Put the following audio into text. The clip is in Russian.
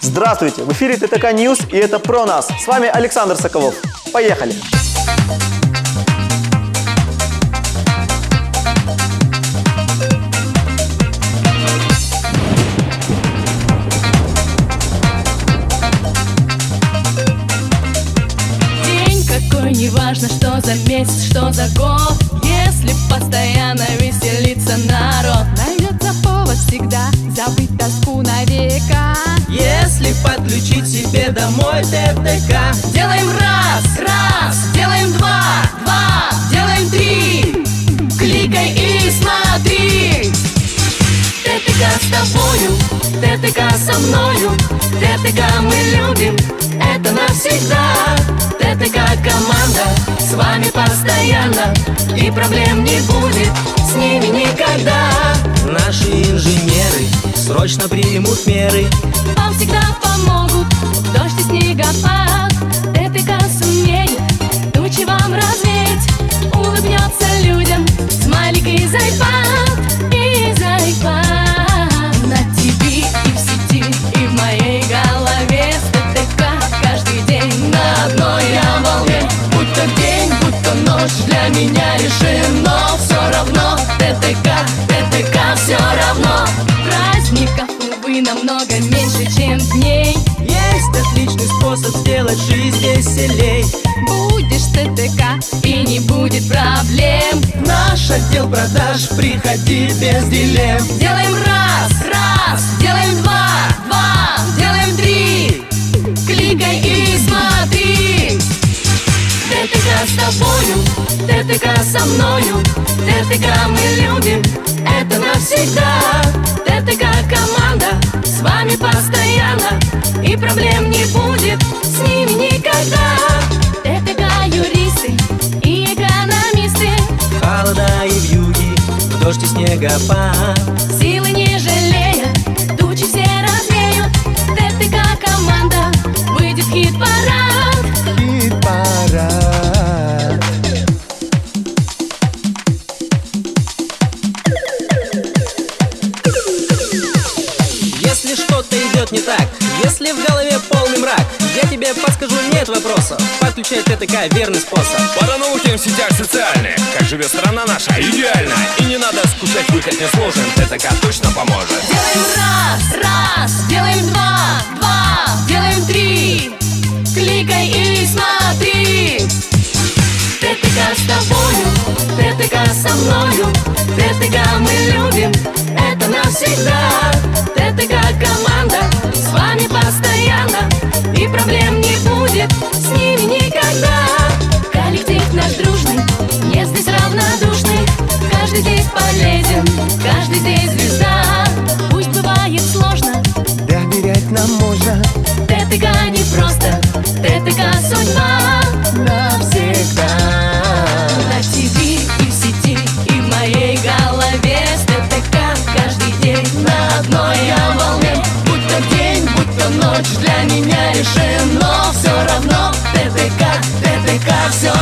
Здравствуйте! В эфире ТТК Ньюс и это про нас. С вами Александр Соколов. Поехали! День какой, неважно, что за месяц, что за год. Если постоянно веселится народ Найдется повод всегда забыть тоску на века. Если подключить себе домой ТТК Делаем раз, раз, делаем два, два, делаем три. Кликай и смотри. ТТК с тобою, ТТК со мною ТТК мы любим, это навсегда ТТК команда, с вами постоянно И проблем не будет, с ними никогда. Наши инженеры срочно примут меры. Вам всегда помогут дождь и снегопад меня решено Все равно ТТК, ТТК все равно. Праздников, увы, намного меньше, чем дней. Есть отличный способ сделать жизнь веселей. Будешь ТТК и не будет проблем. Наш отдел продаж, приходи без дилемм. Делаем раз, раз, делаем два, два, делаем три. Кликай и ТТК с тобою, ТТК со мною. ТТК мы любим, это навсегда. ТТК команда, с вами постоянно. И проблем не будет, с ними никогда. ТТК юристы и экономисты. Холода и вьюги, в дождь и снегопад. Силы не жалея, тучи все развеют ТТК команда идет не так, если в голове полный мрак, я тебе подскажу, нет вопросов. Подключай ТТК, верный способ. Пора науким в сетях социальных. Как живет страна наша, идеально И не надо скучать, выход не сложен. ТТК точно поможет. Делаем раз, раз, делаем два, два, делаем три. Кликай и смотри. ТТК с тобою, ТТК со мною. ТТК мы любим, это навсегда. ТТК постоянно И проблем не будет, с ними никогда. Коллектив наш дружный, нет здесь равнодушных Каждый здесь полезен, каждый здесь звезда. Пусть бывает сложно, Доверять нам можно. ТТК не просто, ночь, для меня решено. Все равно ТТК, ТТК все